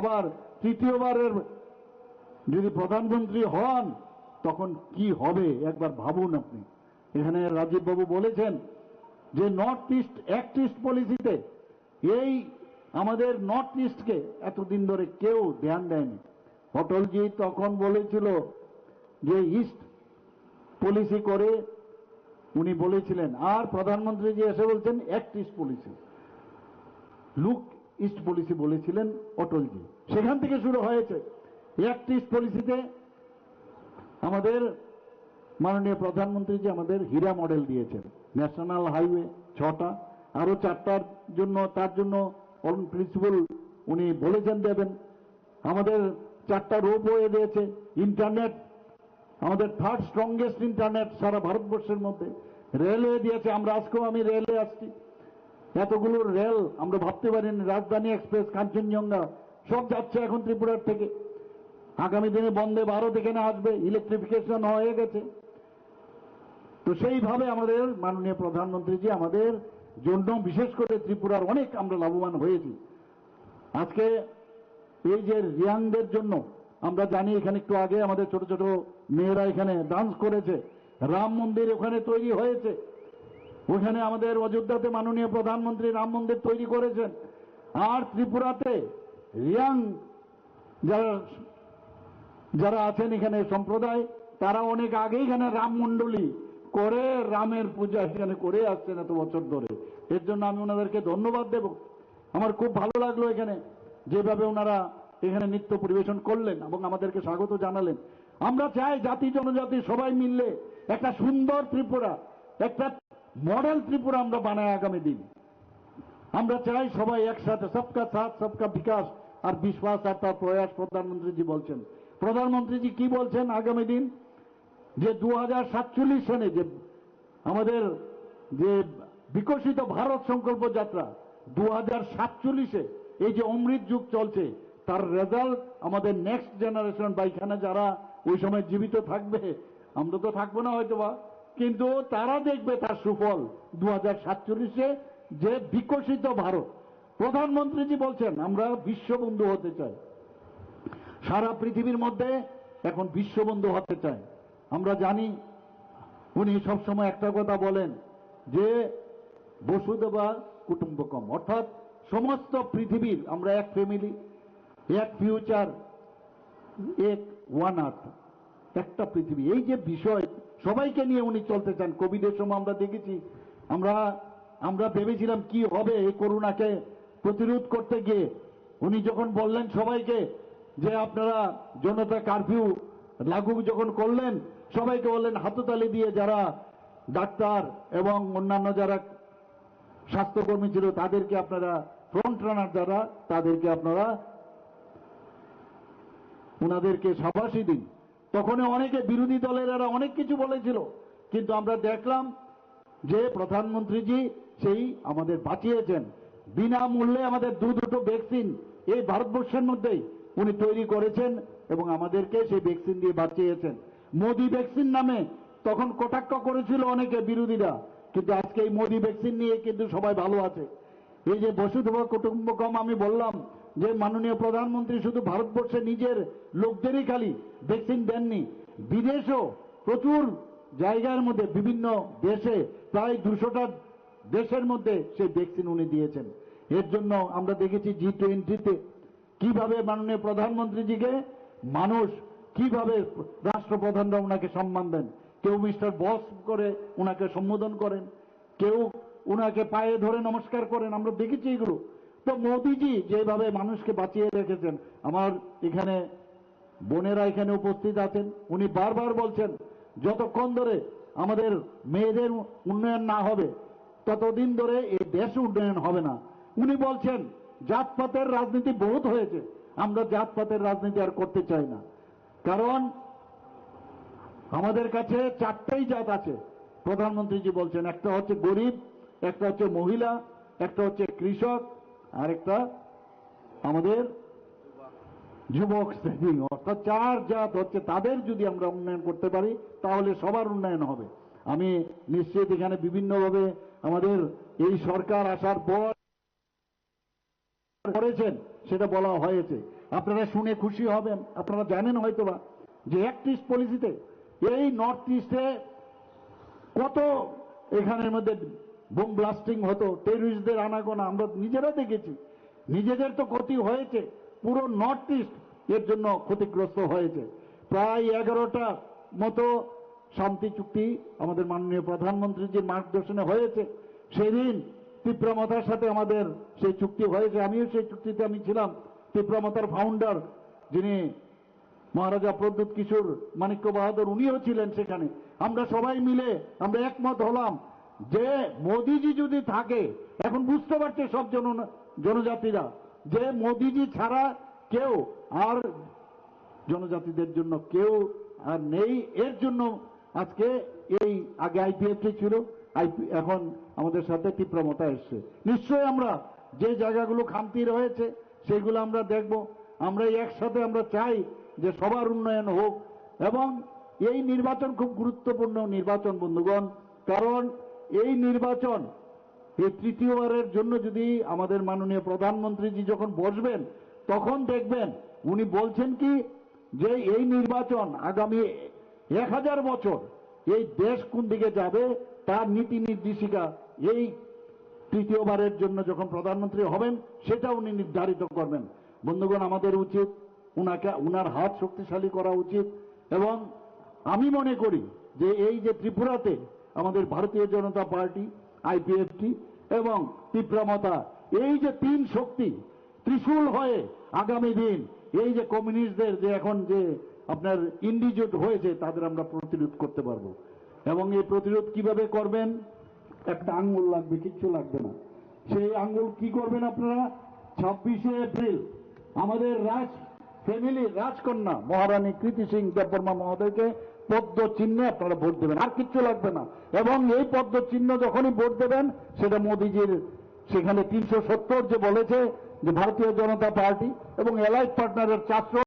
আবার তৃতীয়বারের যদি প্রধানমন্ত্রী হন, তখন কি হবে? একবার ভাবুন আপনি। এখানে রাজীব বাবু বলেছেন যে নর্থ ইস্ট অ্যাক্ট ইস্ট পলিসিতে এই আমাদের নর্থ ইস্টকে এতদিন ধরে কেউ ধ্যান দেয়নি। অটলজি তখন বলেছিল যে ইস্ট পলিসি করে উনি বলেছিলেন। আর প্রধানমন্ত্রী যে এসে বলছেন act east policy look east policy বলেছিলেন অটলজি। সেখান থেকে শুরু হয়েছে। একটি ইস্ট পলিসিতে আমাদের মাননীয় প্রধানমন্ত্রীজি আমাদের হীরা মডেল দিয়েছেন। ন্যাশনাল হাইওয়ে ছটা আরও চারটার জন্য, তার জন্য অন প্রিন্সিপাল উনি বলেছেন দেবেন। আমাদের চারটা রোপওয়ে দিয়েছে, ইন্টারনেট, আমাদের থার্ড স্ট্রংগেস্ট ইন্টারনেট সারা ভারতবর্ষের মধ্যে। রেলওয়ে দিয়েছে, আমরা আজকেও আমি রেলে আসছি। এতগুলো রেল আমরা ভাবতে পারিনি। রাজধানী এক্সপ্রেস, কাঞ্চনজঙ্ঘা, সব যাচ্ছে এখন ত্রিপুরার থেকে। আগামী দিনে বন্দে ভারত এখানে আসবে। ইলেকট্রিফিকেশন হয়ে গেছে। তো সেইভাবে আমাদের মাননীয় প্রধানমন্ত্রীজি আমাদের জন্য, বিশেষ করে ত্রিপুরার অনেক আমরা লাভবান হয়েছি। আজকে এই যে রিয়াংদের জন্য আমরা জানি, এখানে একটু আগে আমাদের ছোট ছোট মেয়েরা এখানে ডান্স করেছে। রাম মন্দির ওখানে তৈরি হয়েছে। ওখানে আমাদের অযোধ্যাতে মাননীয় প্রধানমন্ত্রী রাম মন্দির তৈরি করেছেন। আর ত্রিপুরাতে রিয়াং যারা যারা আছেন এখানে সম্প্রদায়, তারা অনেক আগে এখানে রাম মণ্ডলী করে রামের পূজা এখানে করে আসছেন এত বছর ধরে। এর জন্য আমি ওনাদেরকে ধন্যবাদ দেব। আমার খুব ভালো লাগল এখানে যেভাবে ওনারা এখানে নৃত্য পরিবেশন করলেন এবং আমাদেরকে স্বাগত জানালেন। আমরা চাই জাতি জনজাতি সবাই মিললে একটা সুন্দর ত্রিপুরা, একটা মডেল ত্রিপুরা আমরা বানাই আগামী দিন। আমরা চাই সবাই একসাথে, সবকা সাথ, সবকা বিকাশ আর বিশ্বাস আর তার প্রয়াস প্রধানমন্ত্রীজি বলছেন। প্রধানমন্ত্রীজি কি বলছেন আগামী দিন? যে দু সনে যে আমাদের যে বিকশিত ভারত সংকল্প যাত্রা দু হাজার সাতচল্লিশে এই যে অমৃত যুগ চলছে, তার রেজাল্ট আমাদের নেক্সট জেনারেশন বা এখানে যারা ওই সময় জীবিত থাকবে, আমরা তো থাকব না হয়তো বা কিন্তু তারা দেখবে তার সুফল দু হাজার যে বিকশিত ভারত। প্রধানমন্ত্রীজি বলছেন, আমরা বিশ্ববন্ধু হতে চাই। সারা পৃথিবীর মধ্যে এখন বিশ্ববন্ধু হতে চায় আমরা জানি, উনি সবসময় একটা কথা বলেন যে বসুদেবা কুটুম্বকম অর্থাৎ সমস্ত পৃথিবীর, আমরা এক ফ্যামিলি এক ফিউচার এক ওয়ান আর্থ একটা পৃথিবী। এই যে বিষয় সবাইকে নিয়ে উনি চলতে চান। কোভিডের সময় আমরা দেখেছি, আমরা আমরা ভেবেছিলাম কি হবে এই করোনাকে প্রতিরোধ করতে গিয়ে। উনি যখন বললেন সবাইকে যে আপনারা জনতা কারফিউ লাগু যখন করলেন, সবাইকে বললেন হাততালি দিয়ে যারা ডাক্তার এবং অন্যান্য যারা স্বাস্থ্যকর্মী ছিল, তাদেরকে আপনারা ফ্রন্ট রানার যারা, তাদেরকে আপনারা ওনাদেরকে সাবাসী দিন। তখন অনেকে বিরোধী দলের এরা অনেক কিছু বলেছিল। কিন্তু আমরা দেখলাম যে প্রধানমন্ত্রীজি সেই আমাদের বাঁচিয়েছেন। বিনামূল্যে আমাদের দু দুটো ভ্যাকসিন এই ভারতবর্ষের মধ্যেই উনি তৈরি করেছেন এবং আমাদেরকে সেই ভ্যাকসিন দিয়ে বাঁচিয়েছেন। মোদি ভ্যাকসিন নামে তখন কটাক্ষ করেছিল অনেকে বিরোধীরা। কিন্তু আজকে এই মোদি ভ্যাকসিন নিয়ে কিন্তু সবাই ভালো আছে। এই যে বসুধৈব কুটুম্বকম আমি বললাম যে মাননীয় প্রধানমন্ত্রী শুধু ভারতবর্ষে নিজের লোকদেরই খালি ভ্যাকসিন দেননি, বিদেশেও প্রচুর জায়গার মধ্যে, বিভিন্ন দেশে, প্রায় দুশোটা দেশের মধ্যে সেই ভ্যাকসিন উনি দিয়েছেন। এর জন্য আমরা দেখেছি জি টোয়েন্টিতে কীভাবে মাননীয় প্রধানমন্ত্রীজিকে মানুষ কীভাবে রাষ্ট্রপ্রধানরা ওনাকে সম্মান দেন। কেউ মিস্টার বস করে ওনাকে সম্বোধন করেন, কেউ ওনাকে পায়ে ধরে নমস্কার করেন। আমরা দেখেছি এগুলো। তো মোদিজি যেভাবে মানুষকে বাঁচিয়ে রেখেছেন, আমার এখানে বোনেরা এখানে উপস্থিত আছেন, উনি বারবার বলছেন, যতক্ষণ ধরে আমাদের মেয়েদের উন্নয়ন না হবে, ততদিন ধরে এই দেশ উন্নয়ন হবে না। উনি বলছেন, জাতপাতের রাজনীতি বহুত হয়েছে, আমরা জাতপাতের রাজনীতি আর করতে চাই না। কারণ আমাদের কাছে চারটেই জাত আছে। প্রধানমন্ত্রীজি বলছেন, একটা হচ্ছে গরিব, একটা হচ্ছে মহিলা, একটা হচ্ছে কৃষক আর একটা আমাদের যুবক শ্রেণি, অর্থাৎ চার জাত হচ্ছে, তাদের যদি আমরা উন্নয়ন করতে পারি, তাহলে সবার উন্নয়ন হবে। আমি নিশ্চিত এখানে বিভিন্নভাবে আমাদের এই সরকার আসার পর করেছেন, সেটা বলা হয়েছে। আপনারা শুনে খুশি হবেন, আপনারা জানেন হয়তোবা যে ইস্ট পলিসিতে এই নর্থ ইস্টে কত এখানের মধ্যে বোম ব্লাস্টিং হতো টেরিস্টদের আনাগোনা, আমরা নিজেরা দেখেছি। নিজেদের তো ক্ষতি হয়েছে, পুরো নর্থ ইস্ট এর জন্য ক্ষতিগ্রস্ত হয়েছে। প্রায় এগারোটা মতো শান্তি চুক্তি আমাদের মাননীয় প্রধানমন্ত্রীর যে মার্গদর্শনে হয়েছে। সেদিন তীব্রমতার সাথে আমাদের সেই চুক্তি হয়েছে, আমিও সেই চুক্তিতে আমি ছিলাম। তীব্রমতার ফাউন্ডার যিনি মহারাজা প্রদ্যুৎ কিশোর মানিক্য বাহাদুর, উনিও ছিলেন সেখানে। আমরা সবাই মিলে আমরা একমত হলাম যে মোদিজি যদি থাকে, এখন বুঝতে পারছে সব জন, জনজাতিরা, যে মোদিজি ছাড়া কেউ আর জনজাতিদের জন্য কেউ আর নেই, এর জন্য আজকে এই আগে আইপিএফটি ছিল এখন আমাদের সাথে তীব্রমতা এসছে। নিশ্চয়ই আমরা যে জায়গাগুলো খামতি রয়েছে, সেগুলো আমরা দেখব। আমরা একসাথে আমরা চাই যে সবার উন্নয়ন হোক, এবং এই নির্বাচন খুব গুরুত্বপূর্ণ নির্বাচন, বন্ধুগণ, কারণ এই নির্বাচন এই তৃতীয়বারের জন্য যদি আমাদের মাননীয় প্রধানমন্ত্রীজি যখন বসবেন, তখন দেখবেন উনি বলছেন কি যে এই নির্বাচন আগামী এক হাজার বছর এই দেশ কোন দিকে যাবে, তার নীতি নির্দেশিকা এই তৃতীয়বারের জন্য যখন প্রধানমন্ত্রী হবেন, সেটা উনি নির্ধারিত করবেন। বন্ধুগণ, আমাদের উচিত উনাকে, উনার হাত শক্তিশালী করা উচিত এবং আমি মনে করি যে এই যে ত্রিপুরাতে আমাদের ভারতীয় জনতা পার্টি আইপিএফটি এবং তীব্রমতা। এই যে তিন শক্তি ত্রিশূল হয়ে আগামী দিন, এই যে কমিউনিস্টদের যে এখন যে আপনার ইন্ডিজোট হয়েছে, তাদের আমরা প্রতিরোধ করতে পারব। এবং এই প্রতিরোধ কীভাবে করবেন? একটা আঙ্গুল লাগবে, কিচ্ছু লাগবে না। সেই আঙ্গুল কি করবেন আপনারা? ছাব্বিশে এপ্রিল আমাদের রাজ ফ্যামিলি, রাজকন্যা, মহারানী কৃতি সিং দেববর্মা মহোদয়কে পদ্ম চিহ্নে আপনারা ভোট দেবেন, আর কিচ্ছু লাগবে না। এবং এই পদ্ম চিহ্ন যখনই ভোট দেবেন, সেটা মোদিজির সেখানে তিনশো সত্তর যে বলেছে যে ভারতীয় জনতা পার্টি এবং এলাইট পার্টনারের চারশো